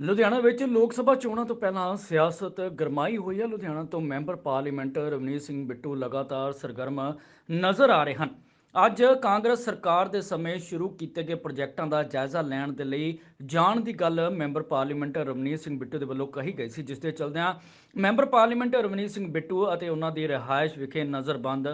ਲੁਧਿਆਣਾ ਵਿੱਚ ਲੋਕ ਸਭਾ ਚੋਣਾਂ ਤੋਂ ਪਹਿਲਾਂ ਸਿਆਸਤ ਗਰਮਾਈ ਹੋਈ ਹੈ। ਲੁਧਿਆਣਾ ਤੋਂ ਮੈਂਬਰ ਪਾਰਲੀਮੈਂਟ ਰਵਨੀਤ ਸਿੰਘ ਬਿੱਟੂ ਲਗਾਤਾਰ ਸਰਗਰਮ ਨਜ਼ਰ ਆ ਰਹੇ ਹਨ। ਅੱਜ ਕਾਂਗਰਸ ਸਰਕਾਰ ਦੇ ਸਮੇਂ ਸ਼ੁਰੂ ਕੀਤੇ ਗਏ ਪ੍ਰੋਜੈਕਟਾਂ ਦਾ ਜਾਇਜ਼ਾ ਲੈਣ ਦੇ ਲਈ ਜਾਣ ਦੀ ਗੱਲ ਮੈਂਬਰ ਪਾਰਲੀਮੈਂਟ ਰਵਨੀਤ ਸਿੰਘ ਬਿੱਟੂ ਦੇ ਵੱਲੋਂ ਕਹੀ ਗਈ ਸੀ, ਜਿਸ ਦੇ ਚਲਦਿਆਂ ਮੈਂਬਰ ਪਾਰਲੀਮੈਂਟ ਰਵਨੀਤ ਸਿੰਘ ਬਿੱਟੂ ਅਤੇ ਉਹਨਾਂ ਦੀ ਰਿਹਾਇਸ਼ ਵਿਖੇ ਨਜ਼ਰਬੰਦ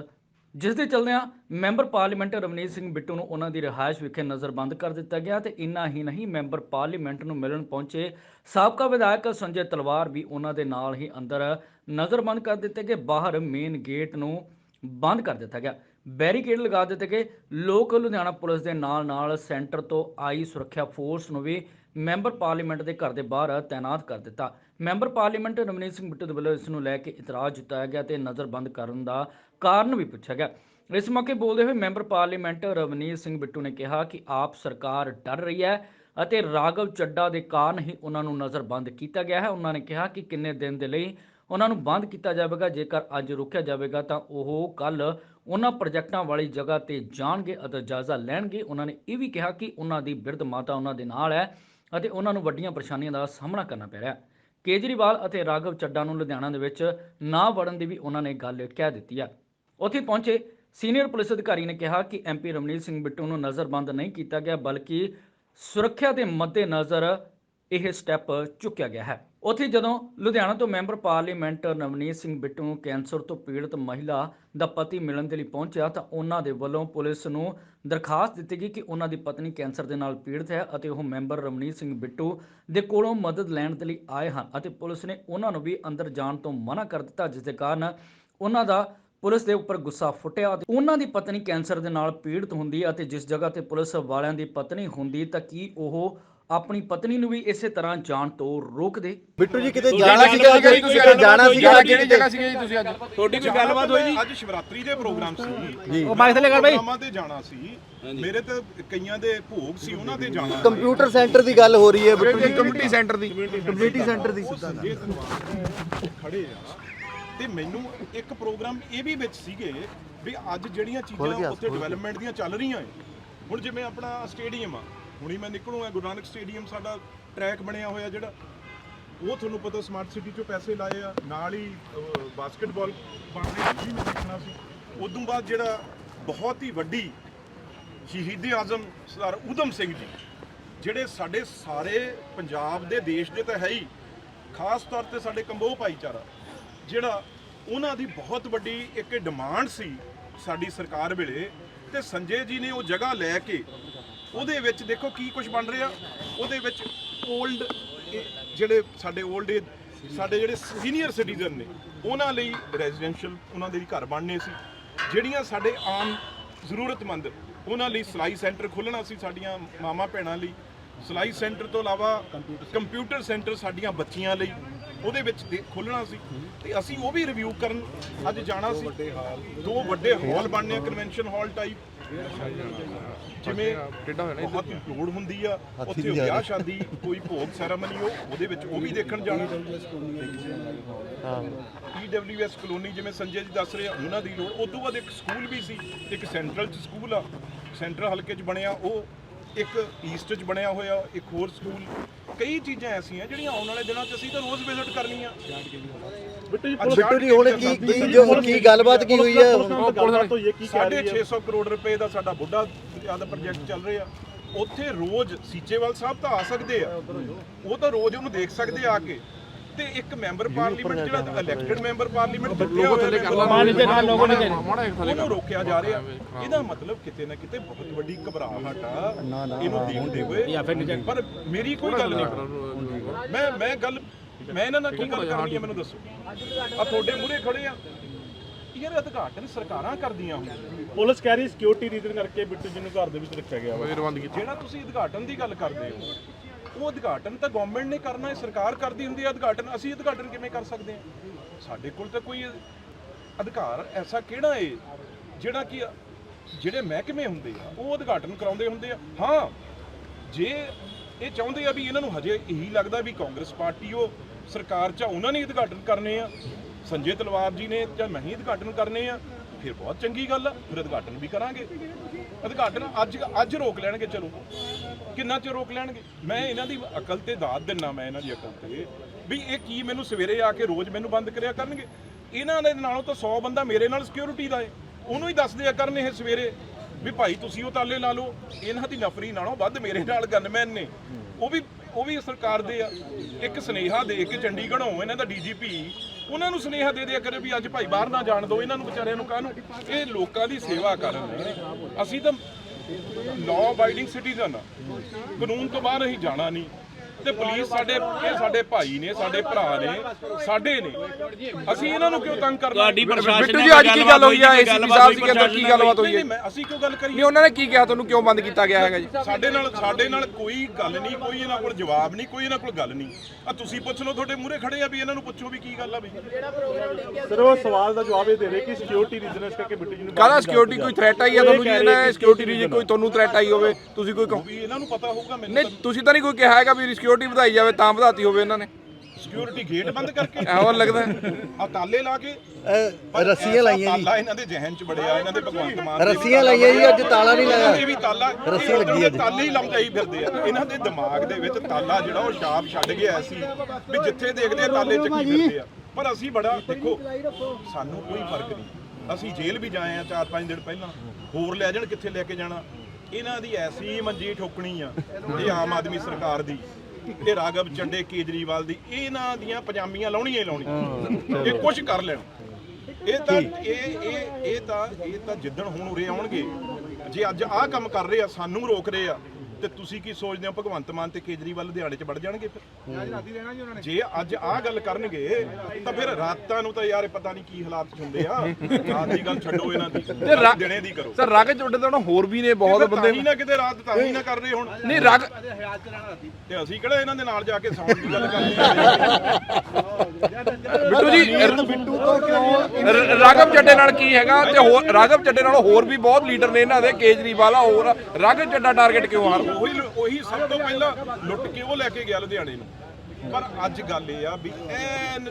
ਜਿਸ ਦੇ ਚਲਦਿਆਂ ਮੈਂਬਰ ਪਾਰਲੀਮੈਂਟ ਰਵਨੀਤ ਸਿੰਘ ਬਿੱਟੂ ਨੂੰ ਉਹਨਾਂ ਦੀ ਰਿਹਾਇਸ਼ ਵਿਖੇ ਨਜ਼ਰਬੰਦ ਕਰ ਦਿੱਤਾ ਗਿਆ ਤੇ ਇੰਨਾ ਹੀ ਨਹੀਂ, ਮੈਂਬਰ ਪਾਰਲੀਮੈਂਟ ਨੂੰ ਮਿਲਣ ਪਹੁੰਚੇ ਸਾਬਕਾ ਵਿਧਾਇਕ ਸੰਜੇ ਤਲਵਾਰ ਵੀ ਉਹਨਾਂ ਦੇ ਨਾਲ ਹੀ ਅੰਦਰ ਨਜ਼ਰਬੰਦ ਕਰ ਦਿੱਤੇ ਗਏ। ਬਾਹਰ ਮੇਨ ਗੇਟ ਨੂੰ ਬੰਦ ਕਰ ਦਿੱਤਾ ਗਿਆ। ਬੈਰੀਕੇਡ ਲਗਾ ਦਿੱਤੇ ਗਏ। ਲੋਕ ਲੁਧਿਆਣਾ ਪੁਲਿਸ ਦੇ ਨਾਲ ਨਾਲ ਸੈਂਟਰ ਤੋਂ ਆਈ ਸੁਰੱਖਿਆ ਫੋਰਸ ਨੂੰ ਵੀ ਮੈਂਬਰ ਪਾਰਲੀਮੈਂਟ ਦੇ ਘਰ ਦੇ ਬਾਹਰ ਤਾਇਨਾਤ ਕਰ ਦਿੱਤਾ। ਮੈਂਬਰ ਪਾਰਲੀਮੈਂਟ ਰਮਨੀਤ ਸਿੰਘ ਬਿੱਟੂ ਦੇ ਵੱਲੋਂ ਇਸ ਨੂੰ ਲੈ ਕੇ ਇਤਰਾਜ਼ ਜਤਾਇਆ ਗਿਆ ਤੇ ਨਜ਼ਰਬੰਦ ਕਰਨ ਦਾ ਕਾਰਨ ਵੀ ਪੁੱਛਿਆ ਗਿਆ। ਇਸ ਮੌਕੇ ਬੋਲਦੇ ਹੋਏ ਮੈਂਬਰ ਪਾਰਲੀਮੈਂਟ ਰਵਨੀਤ ਸਿੰਘ ਬਿੱਟੂ ਨੇ ਕਿਹਾ ਕਿ ਆਪ ਸਰਕਾਰ ਡਰ ਰਹੀ ਹੈ ਅਤੇ ਰਾਘਵ ਚੱਡਾ ਦੇ ਕਾਰਨ ਹੀ ਉਹਨਾਂ ਨੂੰ ਨਜ਼ਰਬੰਦ ਕੀਤਾ ਗਿਆ ਹੈ। ਉਹਨਾਂ ਨੇ ਕਿਹਾ ਕਿ ਕਿੰਨੇ ਦਿਨ ਦੇ ਲਈ ਉਹਨਾਂ ਨੂੰ ਬੰਦ ਕੀਤਾ ਜਾਵੇਗਾ। ਜੇਕਰ ਅੱਜ ਰੋਕਿਆ ਜਾਵੇਗਾ ਤਾਂ ਉਹ ਕੱਲ ਉਹਨਾਂ ਪ੍ਰੋਜੈਕਟਾਂ ਵਾਲੀ ਜਗ੍ਹਾ ਤੇ ਜਾਣਗੇ ਅਤੇ ਜਾਇਜ਼ਾ ਲੈਣਗੇ। ਉਹਨਾਂ ਨੇ ਇਹ ਵੀ ਕਿਹਾ ਕਿ ਉਹਨਾਂ ਦੀ ਬਿਰਧ ਮਾਤਾ ਉਹਨਾਂ ਦੇ ਨਾਲ ਹੈ ਅਤੇ ਉਹਨਾਂ ਨੂੰ ਵੱਡੀਆਂ ਪਰੇਸ਼ਾਨੀਆਂ ਦਾ ਸਾਹਮਣਾ ਕਰਨਾ ਪੈ ਰਿਹਾ ਹੈ। ਕੇਜਰੀਵਾਲ ਅਤੇ ਰਾਘਵ ਚੱਡਾ ਨੂੰ ਲੁਧਿਆਣਾ ਦੇ ਵਿੱਚ ਨਾ ਵੜਨ ਦੀ ਵੀ ਉਹਨਾਂ ਨੇ ਗੱਲ ਕਹਿ ਦਿੱਤੀ ਹੈ। ਉੱਥੇ ਪਹੁੰਚੇ। ਸੀਨੀਅਰ ਪੁਲਿਸ ਅਧਿਕਾਰੀ ਨੇ ਕਿਹਾ ਕਿ ਐਮਪੀ ਰਮਨੀਤ ਸਿੰਘ ਬਿੱਟੂ ਨੂੰ ਨਜ਼ਰਬੰਦ ਨਹੀਂ ਕੀਤਾ ਗਿਆ, ਬਲਕਿ ਸੁਰੱਖਿਆ ਦੇ ਮੱਦੇਨਜ਼ਰ ਇਹ ਸਟੈਪ ਚੁੱਕਿਆ ਗਿਆ ਹੈ। ਉੱਥੇ ਜਦੋਂ ਲੁਧਿਆਣਾ ਤੋਂ ਮੈਂਬਰ ਪਾਰਲੀਮੈਂਟ ਨਵਨੀਤ ਸਿੰਘ ਬਿੱਟੂ ਨੂੰ ਕੈਂਸਰ ਤੋਂ ਪੀੜਤ ਮਹਿਲਾ ਦਾ ਪਤੀ ਮਿਲਣ ਦੇ ਲਈ ਪਹੁੰਚਿਆ, ਤਾਂ ਉਹਨਾਂ ਦੇ ਵੱਲੋਂ ਪੁਲਿਸ ਨੂੰ ਦਰਖਾਸਤ ਦਿੱਤੀ ਗਈ ਕਿ ਉਹਨਾਂ ਦੀ ਪਤਨੀ ਕੈਂਸਰ ਦੇ ਨਾਲ ਪੀੜਤ ਹੈ ਅਤੇ ਉਹ ਮੈਂਬਰ ਰਵਨੀਤ ਸਿੰਘ ਬਿੱਟੂ ਦੇ ਕੋਲੋਂ ਮਦਦ ਲੈਣ ਦੇ ਲਈ ਆਏ ਹਨ ਅਤੇ ਪੁਲਿਸ ਨੇ ਉਹਨਾਂ ਨੂੰ ਵੀ ਅੰਦਰ ਜਾਣ ਤੋਂ ਮਨਾ ਕਰ ਦਿੱਤਾ, ਜਿਸ ਦੇ ਕਾਰਨ ਉਹਨਾਂ ਦਾ ਪੁਲਿਸ ਦੇ ਉੱਪਰ ਗੁੱਸਾ ਫੁੱਟਿਆ ਉਹਨਾਂ ਦੀ ਪਤਨੀ ਕੈਂਸਰ ਦੇ ਨਾਲ ਪੀੜਤ ਹੁੰਦੀ ਅਤੇ ਜਿਸ ਜਗ੍ਹਾ ਤੇ ਪੁਲਿਸ ਵਾਲਿਆਂ ਦੀ ਪਤਨੀ ਹੁੰਦੀ ਤਾਂ ਕੀ ਉਹ ਆਪਣੀ ਪਤਨੀ ਨੂੰ ਵੀ ਇਸੇ ਤਰ੍ਹਾਂ ਜਾਣ ਤੋਂ ਰੋਕਦੇ? ਬਿੱਟੂ ਜੀ ਕਿਤੇ ਜਾਣਾ ਸੀਗਾ ਜੀ ਤੁਸੀਂ ਕਿਤੇ ਜਾਣਾ ਸੀਗਾ ਕਿਹੜੀ ਜਗ੍ਹਾ ਸੀਗੀ ਜੀ ਤੁਸੀਂ ਅੱਜ? ਤੁਹਾਡੀ ਕੋਈ ਗੱਲਬਾਤ ਹੋਈ ਜੀ? ਅੱਜ ਸ਼ਿਵਰਾਤਰੀ ਦੇ ਪ੍ਰੋਗਰਾਮ ਸੀ। ਉਹ ਮਾਈਕ ਥੱਲੇ ਕਰ ਬਾਈ। ਪ੍ਰੋਗਰਾਮਾਂ ਤੇ ਜਾਣਾ ਸੀ। ਮੇਰੇ ਤੇ ਕਈਆਂ ਦੇ ਭੋਗ ਸੀ ਉਹਨਾਂ ਤੇ ਜਾਣਾ ਕੰਪਿਊਟਰ ਸੈਂਟਰ ਦੀ ਗੱਲ ਹੋ ਰਹੀ ਹੈ ਬਿੱਟੂ ਜੀ। ਕਮਿਊਨਿਟੀ ਸੈਂਟਰ ਦੀ। ਕਮਿਊਨਿਟੀ ਸੈਂਟਰ ਦੀ ਤਲਵਾਰ ਖੜੇ ਆ। ਤੇ ਮੈਨੂੰ ਇੱਕ ਪ੍ਰੋਗਰਾਮ ਇਹ ਵੀ ਵਿੱਚ ਸੀਗੇ ਵੀ ਅੱਜ ਜਿਹੜੀਆਂ ਚੀਜ਼ਾਂ ਉੱਥੇ ਡਿਵੈਲਪਮੈਂਟ ਦੀਆਂ ਚੱਲ ਰਹੀਆਂ ਏ ਹੁਣ ਜਿਵੇਂ ਆਪਣਾ ਸਟੇਡੀਅਮ ਆ ਹੁਣੀ ਮੈਂ ਨਿਕਲੂਗਾ ਗੁਰੂ ਨਾਨਕ ਸਟੇਡੀਅਮ ਸਾਡਾ ਟਰੈਕ ਬਣਿਆ ਹੋਇਆ ਜਿਹੜਾ ਉਹ ਤੁਹਾਨੂੰ ਪਤਾ ਸਮਾਰਟ ਸਿਟੀ ਚੋਂ ਪੈਸੇ ਲਾਏ ਆ ਨਾਲ ਹੀ ਬਾਸਕਟਬਾਲ ਉਹ ਵੀ ਮੈਂ ਦੇਖਣਾ ਸੀ। ਉਦੋਂ ਬਾਅਦ ਜਿਹੜਾ ਬਹੁਤ ਹੀ ਵੱਡੀ ਸ਼ਹੀਦ ਆਜ਼ਮ ਸਰਦਾਰ ਊਧਮ ਸਿੰਘ ਜੀ ਜਿਹੜੇ ਸਾਡੇ ਸਾਰੇ ਪੰਜਾਬ ਦੇ ਦੇਸ਼ ਦੇ ਤਾਂ ਹੈ ਹੀ ਖਾਸ ਤੌਰ ਤੇ ਸਾਡੇ ਕੰਬੋ ਭਾਈਚਾਰਾ ਜਿਹੜਾ ਉਹਨਾਂ ਦੀ ਬਹੁਤ ਵੱਡੀ ਇੱਕ ਡਿਮਾਂਡ ਸੀ ਸਾਡੀ ਸਰਕਾਰ ਵੇਲੇ, ਤੇ ਸੰਜੇ ਜੀ ਨੇ ਉਹ ਜਗ੍ਹਾ ਲੈ ਕੇ ਉਹਦੇ ਵਿੱਚ ਦੇਖੋ ਕੀ ਕੁਝ ਬਣ ਰਿਹਾ। ਉਹਦੇ ਵਿੱਚ 올ਡ ਜਿਹੜੇ ਸਾਡੇ 올ਡ ਏਜ ਸਾਡੇ ਜਿਹੜੇ ਸੀਨੀਅਰ ਸਿਟੀਜ਼ਨ ਨੇ, ਉਹਨਾਂ ਲਈ ਰੈਜ਼ੀਡੈਂਸ਼ੀਅਲ ਉਹਨਾਂ ਦੇ ਘਰ ਬਣਨੇ ਸੀ। ਜਿਹੜੀਆਂ ਸਾਡੇ ਆਮ ਜ਼ਰੂਰਤਮੰਦ, ਉਹਨਾਂ ਲਈ ਸਿਲਾਈ ਸੈਂਟਰ ਖੋਲ੍ਹਣਾ ਸੀ ਸਾਡੀਆਂ ਮਾਮਾ ਭੈਣਾਂ ਲਈ। ਸਿਲਾਈ ਸੈਂਟਰ ਤੋਂ ਇਲਾਵਾ ਕੰਪਿਊਟਰ ਸੈਂਟਰ ਸਾਡੀਆਂ ਬੱਚੀਆਂ ਲਈ। ਉਹਦੇ ਵਿੱਚ ਖੋਲ੍ਹਣਾ ਸੀ। ਤੇ ਅਸੀਂ ਉਹ ਵੀ ਰਿਵਿਊ ਕਰਨ ਅੱਜ ਜਾਣਾ ਸੀ। ਦੋ ਵੱਡੇ ਹਾਲ ਬਣਨੇ ਆ ਕਨਵੈਨਸ਼ਨ ਹਾਲ ਟਾਈਪ ਜਿਵੇਂ ਬਹੁਤ ਲੋੜ ਹੁੰਦੀ ਆ ਉੱਥੇ ਵਿਆਹ ਸ਼ਾਦੀ ਕੋਈ ਭੋਗ ਸੈਰਾਮਨੀ ਉਹ ਉਹਦੇ ਵਿੱਚ ਉਹ ਵੀ ਦੇਖਣ ਜਾਣਾ। ਈਡਬਲਯੂਐਸ ਕਲੋਨੀ ਜਿਵੇਂ ਸੰਜੇ ਜੀ ਦੱਸ ਰਹੇ ਆ ਉਹਨਾਂ ਦੀ ਲੋੜ। ਉਸ ਤੋਂ ਬਾਅਦ ਇੱਕ ਸਕੂਲ ਵੀ ਸੀ ਇੱਕ ਸੈਂਟਰਲ ਚ ਸਕੂਲ ਆ। ਸੈਂਟਰਲ ਹਲਕੇ ਚ ਬਣਿਆ ਉਹ ਇੱਕ ਈਸਟ ਚ ਬਣਿਆ ਹੋਇਆ ਇੱਕ ਹੋਰ ਸਕੂਲ ਕਈ ਚੀਜ਼ਾਂ ਐਸੀਆਂ ਜਿਹੜੀਆਂ ਆਉਣ ਵਾਲੇ ਦਿਨਾਂ ਚ ਅਸੀਂ ਤਾਂ ਰੋਜ਼ ਵਿਜ਼ਿਟ ਕਰਨੀਆਂ। ਬਿੱਟੂ ਜੀ ਹੁਣ ਕੀ ਕੀ ਜੋ ਕੀ ਗੱਲਬਾਤ ਕੀ ਹੋਈ ਹੈ? ਸਾਢੇ 600 ਕਰੋੜ ਰੁਪਏ ਦਾ ਸਾਡਾ ਬੁੱਢਾ ਦਰਿਆ ਦਾ ਪ੍ਰੋਜੈਕਟ ਚੱਲ ਰਿਹਾ। ਉੱਥੇ ਰੋਜ਼ ਸੀਚੇਵਾਲ ਸਾਹਿਬ ਤਾਂ ਆ ਸਕਦੇ ਆ। ਉਹ ਤਾਂ ਰੋਜ਼ ਉਹਨੂੰ ਦੇਖ ਸਕਦੇ ਆ ਆ ਕੇ। ਤੇ ਇੱਕ ਮੈਂਬਰ ਪਾਰਲੀਮੈਂਟ ਜਿਹੜਾ ਇਲੈਕਟਡ ਮੈਂਬਰ ਪਾਰਲੀਮੈਂਟ ਥੱਲੇ ਕਰ ਉਹਨੂੰ ਰੋਕਿਆ ਜਾ ਰਿਹਾ। ਇਹਦਾ ਮਤਲਬ ਕਿਤੇ ਨਾ ਕਿਤੇ ਬਹੁਤ ਵੱਡੀ ਘਬਰਾਹਟ ਆ। ਇਹਨੂੰ ਦੇਖਦੇ ਹੋਏ ਪਰ ਮੇਰੀ ਕੋਈ ਗੱਲ ਨਹੀਂ। ਮੈਂ ਮੈਂ ਗੱਲ ਮੈਂ ਇਹਨਾਂ ਨਾਲ ਕੀ ਗੱਲ ਕਰਨੀ ਹੈ ਮੈਨੂੰ ਦੱਸੋ। ਆ ਤੁਹਾਡੇ ਮੂਹਰੇ ਖੜੇ ਆ। ਯਾਰ ਉਦਘਾਟਨ ਸਰਕਾਰਾਂ ਕਰਦੀਆਂ ਹੁੰਦੀਆਂ ਪੁਲਿਸ ਕਹਿ ਰਹੀ ਸਿਕਿਉਰਿਟੀ ਰੀਜ਼ਨ ਕਰਕੇ ਬਿੱਟੂ ਜੀ ਨੂੰ ਘਰ ਦੇ ਵਿੱਚ ਰੱਖਿਆ ਗਿਆ ਵਾ। ਜਿਹੜਾ ਤੁਸੀਂ ਉਦਘਾਟਨ ਦੀ ਗੱਲ ਕਰਦੇ ਹੋ ਉਹ ਉਦਘਾਟਨ ਤਾਂ ਗਵਰਨਮੈਂਟ ਨੇ ਕਰਨਾ ਹੈ, ਸਰਕਾਰ ਕਰਦੀ ਹੁੰਦੀ ਹੈ ਉਦਘਾਟਨ, ਅਸੀਂ ਉਦਘਾਟਨ ਕਿਵੇਂ ਕਰ ਸਕਦੇ ਹਾਂ? ਸਾਡੇ ਕੋਲ ਤਾਂ ਕੋਈ ਅਧਿਕਾਰ ਐਸਾ ਕਿਹੜਾ ਏ ਜਿਹੜਾ ਕਿ ਜਿਹੜੇ ਮਹਿਕਮੇ ਹੁੰਦੇ ਆ, ਉਹ ਉਦਘਾਟਨ ਕਰਾਉਂਦੇ ਹੁੰਦੇ ਆ? ਹਾਂ, ਜੇ ਇਹ ਚਾਹੁੰਦੇ ਆ ਵੀ ਇਹਨਾਂ ਨੂੰ ਹਜੇ ਇਹੀ ਲੱਗਦਾ ਵੀ ਕਾਂਗਰਸ ਪਾਰਟੀ ਉਹ ਸਰਕਾਰ ਚ ਉਹਨਾਂ ਨੇ ਉਦਘਾਟਨ ਕਰਨੇ ਆ। ਸੰਜੇ ਤਲਵਾਰ ਜੀ ਨੇ ਜਾਂ ਮੈਂ ਹੀ ਉਦਘਾਟਨ ਕਰਨੇ ਆ, ਫਿਰ ਬਹੁਤ ਚੰਗੀ ਗੱਲ ਆ, ਫਿਰ ਉਦਘਾਟਨ ਵੀ ਕਰਾਂਗੇ। ਉਦਘਾਟਨ ਅੱਜ ਅੱਜ ਰੋਕ ਲੈਣਗੇ, ਚਲੋ। ਕਿੰਨਾ ਚਿਰ ਰੋਕ ਲੈਣਗੇ? ਮੈਂ ਇਹਨਾਂ ਦੀ ਅਕਲ ਤੇ ਦਾਤ ਦਿੰਨਾ, ਮੈਂ ਇਹਨਾਂ ਦੀ ਅਕਲ ਤੇ, ਵੀ ਇਹ ਕੀ ਮੈਨੂੰ ਸਵੇਰੇ ਆ ਕੇ ਰੋਜ਼ ਮੈਨੂੰ ਬੰਦ ਕਰਿਆ ਕਰਨਗੇ? ਇਹਨਾਂ ਦੇ ਨਾਲੋਂ ਤਾਂ 100 ਬੰਦਾ ਮੇਰੇ ਨਾਲ ਸਿਕਿਉਰਿਟੀ ਦਾ ਏ। ਉਹਨੂੰ ਹੀ ਦੱਸ ਦਿਆ ਕਰਨ ਇਹ ਸਵੇਰੇ, ਵੀ ਭਾਈ ਤੁਸੀਂ ਉਹ ਤਾਲੇ ਲਾ ਲਓ, ਇਹਨਾਂ ਦੀ ਨਫਰੀ ਨਾਲੋਂ ਵੱਧ ਮੇਰੇ ਨਾਲ ਗਨਮੈਨ ਨੇ। ਉਹ ਵੀ ਉਹ ਵੀ ਸਰਕਾਰ ਦੇ ਆ। ਇੱਕ ਸੁਨੇਹਾ ਦੇ ਕੇ ਚੰਡੀਗੜ੍ਹੋਂ ਇਹਨਾਂ ਦਾ ਡੀਜੀਪੀ, ਉਹਨਾਂ ਨੂੰ ਸੁਨੇਹਾ ਦੇ ਦਿਆ ਕਰੇ ਵੀ ਅੱਜ ਭਾਈ ਬਾਹਰ ਨਾ ਜਾਣ ਦਿਓ, ਇਹਨਾਂ ਨੂੰ ਵਿਚਾਰਿਆਂ ਨੂੰ ਕਾਹਨੂੰ? ਇਹ ਲੋਕਾਂ ਦੀ ਸੇਵਾ ਕਰਨ। ਅਸੀਂ ਤਾਂ ਲਾਅ ਅਬਾਈਡਿੰਗ ਸਿਟੀਜ਼ਨ ਆ। ਕਾਨੂੰਨ ਤੋਂ ਬਾਹਰ ਅਸੀਂ ਜਾਣਾ ਨਹੀਂ। ਤੇ ਪੁਲਿਸ ਸਾਡੇ ਇਹ ਸਾਡੇ ਭਾਈ ਨੇ ਸਾਡੇ ਭਰਾ ਨੇ ਸਾਡੇ ਨੇ। ਅਸੀਂ ਇਹਨਾਂ ਨੂੰ ਕਿਉਂ ਤੰਗ ਕਰਨਾ? ਤੁਹਾਡੀ ਪ੍ਰਸ਼ਾਸਨ ਬਿੱਟੂ ਜੀ ਅੱਜ ਕੀ ਗੱਲ ਹੋਈ ਆ? ਏਸੀਪੀ ਸਾਹਿਬ ਸੀ ਕਹਿੰਦਾ ਕੀ ਗੱਲਬਾਤ ਹੋਈ ਹੈ ਨਹੀਂ, ਮੈਂ ਅਸੀਂ ਕਿਉਂ ਗੱਲ ਕਰੀਏ? ਨਹੀਂ ਉਹਨਾਂ ਨੇ ਕੀ ਕਿਹਾ? ਤੁਹਾਨੂੰ ਕਿਉਂ ਬੰਦ ਕੀਤਾ ਗਿਆ ਹੈਗਾ ਜੀ? ਸਾਡੇ ਨਾਲ ਸਾਡੇ ਨਾਲ ਕੋਈ ਗੱਲ ਨਹੀਂ ਕੋਈ ਇਹਨਾਂ ਕੋਲ ਜਵਾਬ ਨਹੀਂ ਕੋਈ ਇਹਨਾਂ ਕੋਲ ਗੱਲ ਨਹੀਂ। ਆ ਤੁਸੀਂ ਪੁੱਛ ਲਓ ਤੁਹਾਡੇ ਮੂਹਰੇ ਖੜੇ ਆ ਵੀ ਇਹਨਾਂ ਨੂੰ ਪੁੱਛੋ ਵੀ ਕੀ ਗੱਲ ਆ ਵੀ। ਸਰ ਉਹ ਸਵਾਲ ਦਾ ਜਵਾਬ ਇਹ ਦੇ ਰਹੇ ਕਿ ਸਿਕਿਉਰਿਟੀ ਰੀਜ਼ਨ ਇਸ ਕਰਕੇ ਬਿੱਟੂ ਜੀ ਨੂੰ ਕਾਹਦਾ ਸਿਕਿਉਰਿਟੀ ਕੋਈ ਥ੍ਰੈਟ ਆਈ ਹੈ? ਤੁਹਾਨੂੰ ਜੀ ਇਹਨਾਂ ਸਿਕਿਉਰਿਟੀ ਰੀਜਨ ਕੋਈ ਤੁਹਾਨੂੰ ਥ੍ਰੈਟ ਆਈ ਹੋਵੇ? ਤੁਸੀਂ ਕੋਈ ਕਹੋ- ਵੀ ਇਹਨਾਂ ਨੂੰ ਪਤਾ ਹੋਊਗਾ ਮੈਨੂੰ ਨਹੀਂ ਤੁਸੀਂ ਤਾਂ ਨਹੀਂ ਕੋਈ ਕਿਹਾ ਹੈਗਾ ਵੀ ਸਿਕਿਉਰਿਟੀ ਵਧਾਈ ਜਾਵੇ ਤਾਂ ਵਧਾਤੀ ਹੋਵੇ ਇਹਨਾਂ ਨੇ। ਸਿਕਿਉਰਿਟੀ ਗੇਟ ਬੰਦ ਕਰਕੇ। ਐਵੇਂ ਲੱਗਦਾ। ਹੈ। ਆ ਤਾਲੇ ਲਾ ਕੇ। ਅਹ, ਰੱਸੀਆਂ ਲਾਈਆਂ ਜੀ। ਤਾਲਾ ਇਹਨਾਂ ਦੇ ਜ਼ਿਹਨ 'ਚ ਬੜਿਆ ਇਹਨਾਂ ਦੇ ਭਗਵੰਤ ਮਾਨ ਦੇ ਵੀ ਰੱਸੀਆਂ ਲਾਈਆਂ ਜੀ ਅੱਜ ਤਾਲਾ ਨਹੀਂ ਇਹਨਾਂ ਦੇ ਲਾਇਆ ਵੀ ਤਾਲਾ ਰੱਸੀ ਇਹ ਲੱਗੀ ਆ ਜੀ। ਤਾਲੇ ਹੀ ਲਾਉਂਦੇ ਹੀ ਫਿਰਦੇ ਆ। ਇਹਨਾਂ ਦੇ ਦਿਮਾਗ ਦੇ ਵਿੱਚ ਤਾਲਾ ਜਿਹੜਾ ਉਹ ਛਾਪ ਛੱਡ ਗਿਆ ਸੀ ਵੀ ਜਿੱਥੇ ਦੇਖਦੇ ਆ ਤਾਲੇ ਚੱਕੀ ਫਿਰਦੇ ਆ। ਪਰ ਅਸੀਂ ਬੜਾ ਦੇਖੋ ਸਾਨੂੰ ਕੋਈ ਫ਼ਰਕ ਨਹੀਂ। ਅਸੀਂ ਜੇਲ੍ਹ ਵੀ ਜਾਏ ਆ 4-5 ਦਿਨ ਪਹਿਲਾਂ। ਹੋਰ ਲੈ ਜਾਣ ਕਿੱਥੇ ਲੈ ਕੇ ਜਾਣਾ? ਇਹਨਾਂ ਦੀ ਐਸੀ ਮੰਜੀ ਠੋਕਣੀ ਆ ਇਹ ਆਮ ਆਦਮੀ ਸਰਕਾਰ ਦੀ। ਇਹ ਰਾਗਵ ਚੰਡੇ ਕੇਜਰੀਵਾਲ ਦੀ ਇਹਨਾਂ ਦੀਆਂ ਪਜਾਮੀਆਂ ਲਾਉਣੀਆਂ ਹੀ ਲਾਉਣੀਆਂ। ਇਹ ਕੁਝ ਕਰ ਲੈਣ। ਇਹ ਤਾਂ ਇਹ ਇਹ ਇਹ ਤਾਂ ਇਹ ਤਾਂ ਜਿੱਦਣ ਹੁਣ ਉਰੇ ਆਉਣਗੇ ਜੇ ਅੱਜ ਆਹ ਕੰਮ ਕਰ ਰਹੇ ਆ ਸਾਨੂੰ ਰੋਕ ਰਹੇ ਆ ਤੇ ਤੁਸੀਂ ਕੀ ਸੋਚਦੇ ਹੋ ਭਗਵੰਤ ਮਾਨ ਤੇ ਕੇਜਰੀਵਾਲ ਲੁਧਿਆਣੇ 'ਚ ਵੜ ਜਾਣਗੇ ਫਿਰ? ਜੇ ਅੱਜ ਆਹ ਗੱਲ ਕਰਨਗੇ ਤਾਂ ਫਿਰ ਰਾਤਾਂ ਨੂੰ ਤਾਂ ਯਾਰ ਇਹ ਪਤਾ ਨਹੀਂ ਕੀ ਹਾਲਾਤ 'ਚ ਹੁੰਦੇ ਆ। ਰਾਤ ਦੀ ਗੱਲ ਛੱਡੋ ਇਹਨਾਂ ਦੀ ਰਾ- ਦਿਨੇ ਦੀ ਕਰੋ। ਸਰ ਰਗ ਚੁੱਡੇ ਤਾਂ ਹੋਰ ਵੀ ਨੇ ਬਹੁਤ ਬੰਦੇ। ਤਾਂ ਹੀ ਨਾ ਕਿਤੇ ਰਾਤ ਤਾਂ ਹੀ ਨਾ ਕਰ ਰਹੇ ਹੁਣ। ਨਹੀਂ ਰਗ ਤੇ ਅਸੀਂ ਕਿਹੜਾ ਇਹਨਾਂ ਦੇ ਨਾਲ ਜਾ ਕੇ ਸੌਣ ਦੀ ਗੱਲ ਕਰਦੇ ਆ? ਬਿੱਟੂ ਜੀ ਰ- ਰਾਘਵ ਚੱਡੇ ਨਾਲ ਕੀ ਹੈਗਾ? ਤੇ ਹੋਰ ਰਾਘਵ ਚੱਡੇ ਨਾਲ ਹੋਰ ਵੀ ਬਹੁਤ ਲੀਡਰ ਨੇ ਇਹਨਾਂ ਦੇ ਕੇਜਰੀਵਾਲ ਆ ਹੋਰ ਰਾਘਵ ਚੱਡਾ ਟਾਰਗੇਟ ਕਿਉਂ ਹਾਰ ਉਹੀ ਉਹੀ ਸਭ ਤੋਂ ਪਹਿਲਾਂ ਲੁੱਟ ਕੇ ਉਹ ਲੈ ਕੇ ਗਿਆ ਲੁਧਿਆਣੇ ਨੂੰ। ਪਰ ਅੱਜ ਗੱਲ ਇਹ ਆ ਵੀ ਐਨ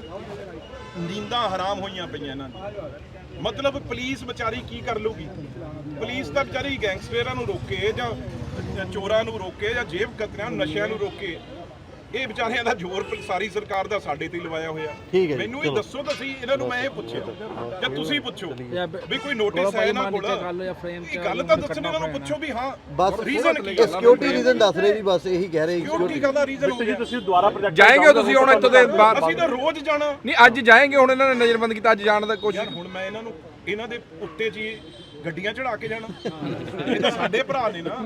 ਨੀਂਦਾਂ ਹਰਾਮ ਹੋਈਆਂ ਪਈਆਂ ਇਹਨਾਂ ਦੀ ਮਤਲਬ ਪੁਲਿਸ ਵਿਚਾਰੀ ਕੀ ਕਰ ਲੂਗੀ ਪੁਲਿਸ ਤਾਂ ਵਿਚਾਰੀ ਗੈਂਗਸਟਰਾਂ ਨੂੰ ਰੋਕੇ ਜਾਂ ਚੋਰਾਂ ਨੂੰ ਰੋਕੇ ਜਾਂ ਜੇਬ ਕਤਰਿਆਂ ਨੂੰ, ਨਸ਼ਿਆਂ ਨੂੰ ਰੋਕੇ। ਇਹ ਵਿਚਾਰਿਆਂ ਦਾ ਜ਼ੋਰ ਸਾਰੀ ਸਰਕਾਰ ਦਾ ਸਾਡੇ ਤੇ ਹੀ ਲਵਾਇਆ ਹੋਇਆ। ਠੀਕ ਹੈ ਜੀ, ਮੈਨੂੰ ਇਹ ਦੱਸੋ ਤਾਂ ਸਹੀ ਇਹਨਾਂ ਨੂੰ ਮੈਂ ਇਹ ਪੁੱਛਿਆ। ਜਾਂ ਤੁਸੀਂ ਪੁੱਛੋ। ਵੀ ਕੋਈ ਨੋਟਿਸ ਹੈ ਇਹਨਾਂ ਕੋਲ? ਇਹ ਗੱਲ ਤਾਂ ਦੱਸਣ ਇਹਨਾਂ ਨੂੰ ਪੁੱਛੋ ਵੀ ਹਾਂ ਬਸ ਰੀਜ਼ਨ ਕੀ ਇਹ ਸਿਕਿਉਰਿਟੀ ਰੀਜ਼ਨ ਦੱਸ ਰਹੇ ਜੀ ਬਸ ਇਹੀ ਕਹਿ ਰਹੇ ਸਿਕਿਉਰਿਟੀ ਦਾ ਰੀਜ਼ਨ ਹੋ ਜੀ ਗਿਆ? ਤੁਸੀਂ ਦੁਬਾਰਾ ਪ੍ਰੋਜੈਕਟ ਜਾਏਂਗੇ ਤੁਸੀਂ ਹੁਣ ਇੱਥੋਂ ਦੇ ਬਾਹਰ ਅਸੀਂ ਤਾਂ ਰੋਜ਼ ਜਾਣਾ। ਨਹੀਂ ਅੱਜ ਜਾਏਂਗੇ ਹੁਣ ਇਹਨਾਂ ਨੇ ਨਜ਼ਰਬੰਦ ਕੀਤਾ ਅੱਜ ਜਾਣ ਦਾ ਕੋਸ਼ਿਸ਼ ਯਾਰ ਹੁਣ ਮੈਂ ਇਹਨਾਂ ਨੂੰ ਇਹਨਾਂ ਦੇ ਉੱਤੇ ਜੀ ਗੱਡੀਆਂ ਚੜਾ ਕੇ ਜਾਣਾ। ਇਹ ਤਾਂ ਸਾਡੇ ਭਰਾ ਨੇ ਨਾ।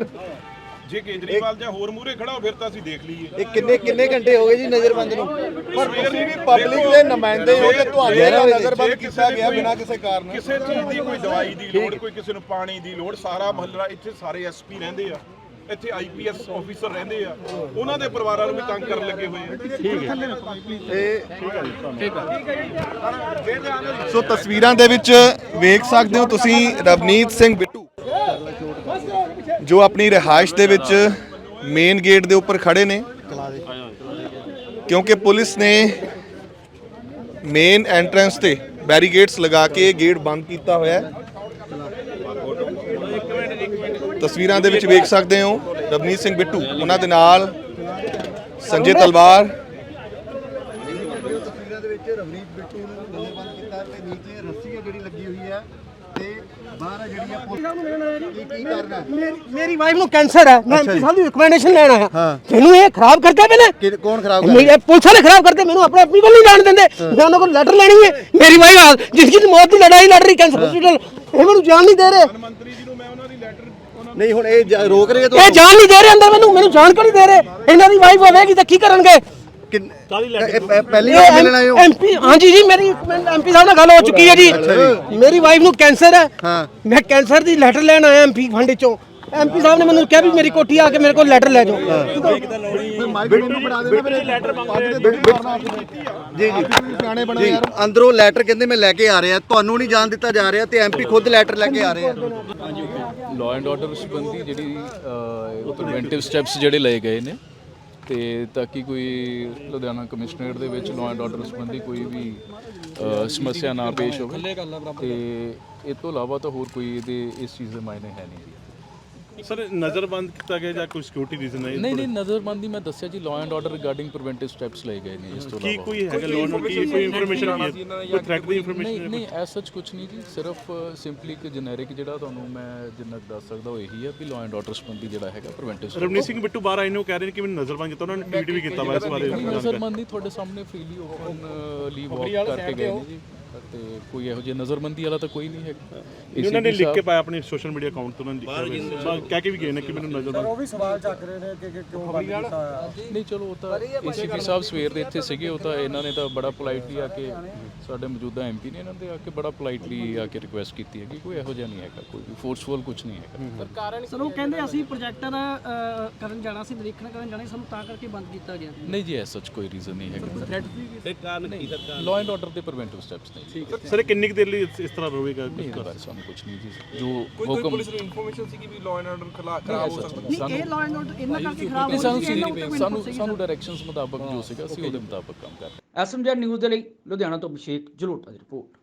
ਜੇ ਕੇਜਰੀਵਾਲ ਜਾਂ ਹੋਰ ਮੂਹਰੇ ਖੜਾ ਹੋ ਫਿਰ ਤਾਂ ਅਸੀਂ ਦੇਖ ਲਈਏ। ਇਹ ਕਿੰਨੇ ਕਿੰਨੇ ਘੰਟੇ ਹੋ ਗਏ ਜੀ ਨਜ਼ਰਬੰਦ ਨੂੰ? ਪਰ ਤੁਸੀਂ ਵੀ ਪਬਲਿਕ ਦੇ ਨੁਮਾਇੰਦੇ ਹੋ ਤੇ ਗਿਆਰਾਂ ਵਜੇ ਨਜ਼ਰਬੰਦ ਕੀਤਾ ਗਿਆ ਬਿਨਾਂ ਕਿਸੇ ਕਾਰਨ। ਕਿਸੇ ਚੀਜ਼ ਦੀ ਕੋਈ ਦਵਾਈ ਦੀ ਲੋੜ ਕੋਈ ਕਿਸੇ ਨੂੰ ਪਾਣੀ ਦੀ ਲੋੜ ਸਾਰਾ ਮਹੱਲਾ ਇੱਥੇ ਸਾਰੇ ਐਸਪੀ ਰਹਿੰਦੇ ਆ ਇੱਥੇ ਆਈਪੀਐਸ ਆਫੀਸਰ ਰਹਿੰਦੇ ਆ ਉਹਨਾਂ ਦੇ ਪਰਿਵਾਰਾਂ ਨੂੰ ਵੀ ਤੰਗ ਕਰਨ ਲੱਗੇ ਹੋਏ ਆ। ਸੋ ਤਸਵੀਰਾਂ ਦੇ ਵਿੱਚ ਵੇਖ ਸਕਦੇ ਹੋ ਤੁਸੀਂ ਰਵਨੀਤ ਸਿੰਘ ਬਿੱਟੂ ਜੋ ਆਪਣੀ ਰਿਹਾਇਸ਼ ਦੇ ਵਿੱਚ ਮੇਨ ਗੇਟ ਦੇ ਉੱਪਰ ਖੜੇ ਨੇ। ਕਿਉਂਕਿ ਪੁਲਿਸ ਨੇ ਮੇਨ ਐਂਟਰੈਂਸ ਤੇ ਬੈਰੀਗੇਟਸ ਲਗਾ ਕੇ ਗੇਟ ਬੰਦ ਕੀਤਾ ਹੋਇਆ ਹੈ। ਤਸਵੀਰਾਂ ਦੇ ਵਿੱਚ ਵੇਖ ਸਕਦੇ ਹੋ ਰਵਨੀਤ ਸਿੰਘ ਬਿੱਟੂ, ਉਹਨਾਂ ਦੇ ਨਾਲ ਸੰਜੇ ਤਲਵਾਰ ਤਸਵੀਰਾਂ ਦੇ ਵਿੱਚ ਰਵਨੀਤ ਬਿੱਟੂ ਨੂੰ ਨਜ਼ਰਬੰਦ ਕੀਤਾ ਤੇ ਨੀਚੇ ਰੱਸੀ ਹੈ ਜਿਹੜੀ ਲੱਗੀ ਹੋਈ ਹੈ ਤੇ ਬਾਹਰ ਆ ਜਿਹੜੀਆਂ ਪੁਲਿਸ ਕੀ ਕੀ ਕਰਨਾ ਮੇਰੀ ਵਾਈਫ ਨੂੰ ਕੈਂਸਰ ਹੈ। ਮੈਂ ਐਮਪੀ ਸਾਹਿਬ ਦੀ ਰਿਕਮੈਂਡੇਸ਼ਨ ਲੈਣ ਆਇਆ। ਹਾਂ। ਤੈਨੂੰ ਇਹ ਖਰਾਬ ਕਰਦੇ ਪਏ ਨੇ? ਕਿ ਕੌਣ ਖਰਾਬ ਕਰ ਮੇਰੇ ਪੁਲਿਸ ਵਾਲੇ ਖਰਾਬ ਕਰਦੇ ਮੈਨੂੰ ਆਪਣੇ ਆਪਣੀ ਕੋਲ ਨਹੀਂ ਜਾਣ ਦਿੰਦੇ। ਮੈਂ ਉਹਨਾਂ ਕੋਲ ਲੈਟਰ ਲੈਣੀ ਹੈ। ਮੇਰੀ ਵਾਈਫ ਜਿਸकी ਦੀ ਮੌਤ ਦੀ ਲੜਾਈ ਲੜ ਰਹੀ ਕੈਂਸਰ ਹਸਪੀਟਲ ਇਹ ਮੈਨੂੰ ਜਾਣ ਨਹੀਂ ਦੇ ਰਹੇ। ਮੰਤਰੀ ਜੀ ਨੂੰ ਮੈਂ ਉਹਨਾਂ ਦੀ ਲੈਟਰ ਉਹਨਾਂ ਨਹੀਂ ਹੁਣ ਇਹ ਰੋਕ ਰਹੇ ਇਹ ਜਾਣ ਨਹੀਂ ਦੇ ਰਹੇ ਅੰਦਰ ਮੈਨੂੰ ਮੈਨੂੰ ਜਾਣ ਕਿਉਂ ਨਹੀਂ ਦੇ ਰਹੇ। ਇਹਨਾਂ ਦੀ ਵਾਈਫ ਹੋਵੇਗੀ ਤਾਂ ਕੀ ਕਰਨਗੇ? ਕਿੰਨ- ਇਹ- ਇਹ ਪਹਿਲੀ ਵਾਰ ਮਿਲਣ ਆਏ ਹੋ? ਐਮਪੀ ਹਾਂਜੀ ਜੀ ਮੇਰੀ ਐਮਪੀ ਸਾਹਿਬ ਨਾਲ ਗੱਲ ਹੋ ਚੁੱਕੀ ਹੈ ਜੀ। ਮੇਰੀ ਵਾਈਫ ਨੂੰ ਕੈਂਸਰ ਹੈ। ਹਾਂ। ਮੈਂ ਕੈਂਸਰ ਦੀ ਲੈਟਰ ਲੈਣ ਆਇਆ ਐਮਪੀ ਫੰਡ ਚੋਂ। ਐਮਪੀ ਸਾਹਿਬ ਨੇ ਮੈਨੂੰ ਕਿਹਾ ਵੀ ਮੇਰੀ ਕੋਠੀ ਆ ਕੇ ਮੇਰੇ ਕੋਲ ਲੈਟਰ ਲੈ ਜਾਓ। ਮੈਨੂੰ ਬਣਾ ਦੇਣਾ ਫਿਰ ਲੈਟਰ ਮੰਗਦੇ ਜੀ ਜੀ। ਸਿਆਣੇ ਬਣੋ ਯਾਰ। ਅੰਦਰੋਂ ਲੈਟਰ ਕਹਿੰਦੇ ਮੈਂ ਲੈ ਕੇ ਆ ਰਿਹਾ। ਤੁਹਾਨੂੰ ਨਹੀਂ ਜਾਣ ਦਿੱਤਾ ਜਾ ਰਿਹਾ ਤੇ ਐਮਪੀ ਖੁਦ ਲੈਟਰ ਲੈ ਕੇ ਆ ਰਹੇ। ਆ ਲਾਅ ਐਂਡ ਆਰਡਰ ਸੰਬੰਧੀ ਜਿਹੜੀ ਪ੍ਰੀਵੈਂਟਿਵ ਸਟੈਪਸ ਜਿਹੜੇ ਲਏ ਗਏ ਨੇ ਤੇ ਤਾਂ ਕਿ ਕੋਈ ਲੁਧਿਆਣਾ ਕਮਿਸ਼ਨਰੇਟ ਦੇ ਵਿੱਚ ਲਾਅ ਐਂਡ ਆਰਡਰ ਸੰਬੰਧੀ ਕੋਈ ਵੀ ਅ, ਸਮੱਸਿਆ ਨਾ ਪੇਸ਼ ਹੋਵੇ। ਤੇ ਇਹ ਤੋਂ ਇਲਾਵਾ ਤਾਂ ਹੋਰ ਕੋਈ ਇਹਦੇ ਇਸ ਚੀਜ਼ ਦੇ ਮਾਇਨੇ ਹੈ ਨਹੀਂ ਜੀ। ਸਰ ਨਜ਼ਰਬੰਦ ਕੀਤਾ ਗਿਆ ਜਾਂ ਕੋਈ ਸਿਕਿਉਰਿਟੀ ਰੀਜ਼ਨ ਹੈ? ਨਹੀਂ ਨਹੀਂ ਨਜ਼ਰਬੰਦੀ ਮੈਂ ਦੱਸਿਆ ਜੀ law and order regarding preventive steps ਲਏ ਗਏ ਨੇ ਇਸ ਤੋਂ ਕੀ ਇਲਾਵਾ। ਕੋਈ ਹੈਗਾ? ਲੋਨ ਕੀ ਕੋਈ ਇਨਫੋਰਮੇਸ਼ਨ ਹੈ? ਕੋਈ ਥ੍ਰੈਟ ਦੀ ਨਹੀਂ ਇਨਫੋਰਮੇਸ਼ਨ ਨਹੀਂ ਐਸ ਸੱਚ ਕੁਝ ਨਹੀਂ ਜੀ ਸਿਰਫ ਸਿੰਪਲੀ ਇੱਕ ਜੈਨਰਿਕ ਜਿਹੜਾ ਤੁਹਾਨੂੰ ਮੈਂ ਜਿੰਨਾ ਕੁ ਦੱਸ ਸਕਦਾ ਉਹ ਇਹੀ ਹੈ ਵੀ ਲਾਅ ਐਂਡ ਆਰਡਰ ਸੰਬੰਧੀ ਜਿਹੜਾ ਹੈਗਾ ਪ੍ਰੀਵੈਂਟਿਵ ਰਵਨੀਤ ਸਿੰਘ ਬਿੱਟੂ ਬਾਹਰ ਆਏ ਨੇ ਉਹ ਕਹਿ ਰਹੇ ਨੇ ਕਿ ਮੈਨੂੰ ਨਜ਼ਰਬੰਦ ਕੀਤਾ ਉਹਨਾਂ ਨੇ ਟਵੀਟ ਵੀ ਕੀਤਾ ਵਾ ਇਸ ਬਾਰੇ ਨਜ਼ਰਬੰਦੀ ਤੁਹਾਡੇ ਸਾਹਮਣੇ ਫ੍ਰੀਲੀ ਓਪਨ ਲੀਵ ਵਾਕ ਕਰਕੇ ਗਏ ਨੇ ਜੀ। ਤੇ ਕੋਈ ਇਹੋ ਜਿਹੀ ਨਜ਼ਰਬੰਦੀ ਵਾਲਾ ਤਾਂ ਕੋਈ ਨਹੀਂ ਹੈਗਾ। ਉਹਨਾਂ ਨੇ ਲਿਖ ਕੇ ਪਾਇਆ ਆਪਣੇ ਸੋਸ਼ਲ ਮੀਡੀਆ ਅਕਾਊਂਟ ਤੋਂ ਉਹਨਾਂ ਨੇ ਲਿਖਿਆ ਹੋਇਆ ਕਹਿ ਕੇ ਵੀ ਗਏ ਨੇ ਕਿ ਮੈਨੂੰ ਨਜ਼ਰਬੰਦ ਉਹ ਵੀ ਸਵਾਲ ਚੱਕ ਰਹੇ ਨੇ ਕਿ ਕਿ ਕਿਉਂ ਬੰਦ ਕੀਤਾ ਹੋਇਆ। ਨਹੀਂ ਚਲੋ ਉਹ ਤਾਂ ਏਸੀਪੀ ਸਾਹਿਬ ਸਵੇਰ ਦੇ ਇੱਥੇ ਸੀਗੇ ਉਹ ਤਾਂ ਇਹਨਾਂ ਨੇ ਤਾਂ ਬੜਾ ਪੋਲਾਈਟਲੀ ਆ ਕੇ ਸਾਡੇ ਮੌਜੂਦਾ ਐਮਪੀ ਨੇ ਇਹਨਾਂ ਦੇ ਆ ਕੇ ਬੜਾ ਪੋਲਾਈਟਲੀ ਆ ਕੇ ਰਿਕੁਐਸਟ ਕੀਤੀ ਹੈ ਕਿ ਕੋਈ ਇਹੋ ਜਿਹਾ ਨਹੀਂ ਹੈਗਾ ਕੋਈ ਵੀ ਫੋਰਸਫੁਲ ਕੁਝ ਨਹੀਂ ਹੈਗਾ। ਸਰ ਉਹ ਕਹਿੰਦੇ ਅਸੀਂ ਪ੍ਰੋਜੈਕਟਰ ਕਰਨ ਜਾਣਾ ਸੀ ਨਿਰੀਖਣ ਕਰਨ ਜਾਣਾ ਸੀ ਸਾਨੂੰ ਤਾਂ ਕਰਕੇ ਬੰਦ ਕੀਤਾ ਗਿਆ। ਨਹੀਂ ਜੀ ਐਸ ਸੱਚ ਕੋਈ ਰੀਜ਼ਨ ਨਹੀਂ ਹੈਗਾ। ਥ੍ਰੈਟ ਕਾਰਨ ਕੀ ਸਰਕਾਰ ਲਾਅ ਐਂਡ ਆਰਡਰ ਦੇ ਪ੍ਰੀਵੈਂਟਿਵ ਸਟੈਪਸ ਸਰ ਕਿੰਨੀ ਕੁ ਦੇਰ ਲਈ ਇਸ- ਇਸ ਤਰ੍ਹਾਂ ਰਹੇਗਾ ਨਹੀਂ ਇਹਦੇ ਬਾਰੇ ਸਾਨੂੰ ਕੁਝ ਨਹੀਂ ਜੀ। ਜੋ ਹੁਕਮ ਪੁਲਿਸ ਨੂੰ ਇਨਫੋਰਮੇਸ਼ਨ ਸੀ ਕਿ ਵੀ ਲਾਅ ਐਂਡ ਆਰਡਰ ਖਰਾਬ ਹੋ ਸਕਦਾ? ਨਹੀਂ। ਇਹ ਲਾਅ ਐਂਡ ਆਰਡਰ ਇਹਨਾਂ ਕਰਕੇ ਖਰਾਬ ਨਹੀਂ ਹੋ ਸਾਨੂੰ ਸੀ ਇਹਨਾਂ ਉੱਤੇ ਕੋਈ ਸਾਨੂੰ ਸਾਨੂੰ ਡਾਇਰੈਕਸ਼ਨਸ ਮੁਤਾਬਕ ਜੋ ਸੀਗਾ ਅਸੀਂ ਉਹਦੇ ਮੁਤਾਬਕ ਕੰਮ ਕਰ ਰਹੇ ਹਾਂ। ਐਸਐਮਜੀ ਨਿਊਜ਼ ਦੇ ਲਈ ਲੁਧਿਆਣਾ ਤੋਂ ਅਭਿਸ਼ੇਕ ਜਲੋਟਾ ਦੀ ਰਿਪੋਰਟ।